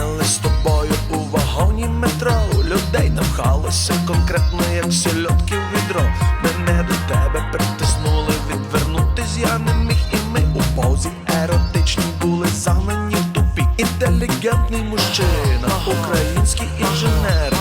Ми з тобою у вагоні метро людей напхалося конкретно, як сільотки в відро. Мене до тебе притиснули, відвернутись я не міг, і ми у позі еротичні були загнані в тупі. Інтелігентний мужчина, український інженер.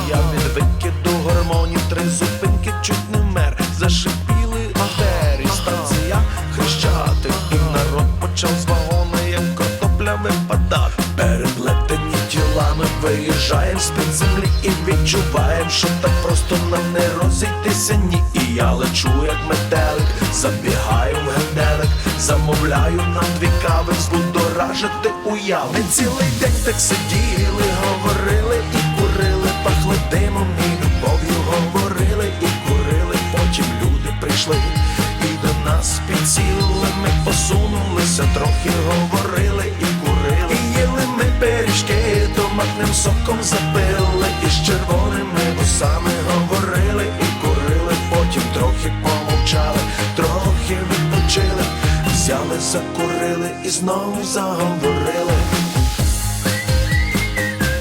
Тілами виїжджаєм з-під землі і відчуваєм, що так просто нам не розійтися ні. І я лечу, як метелик, забігаю в генделик, замовляю нам дві кави, збудоражити уяви. Ми цілий день так сиділи, говорили і курили, пахли димом і любов'ю говорили і курили. Потім люди прийшли і до нас підсіли. Ми посунулися, трохи говорили і томатним соком запили, і з червоними вусами говорили і курили. Потім трохи помовчали, трохи відпочили. Взяли, закурили і знову заговорили.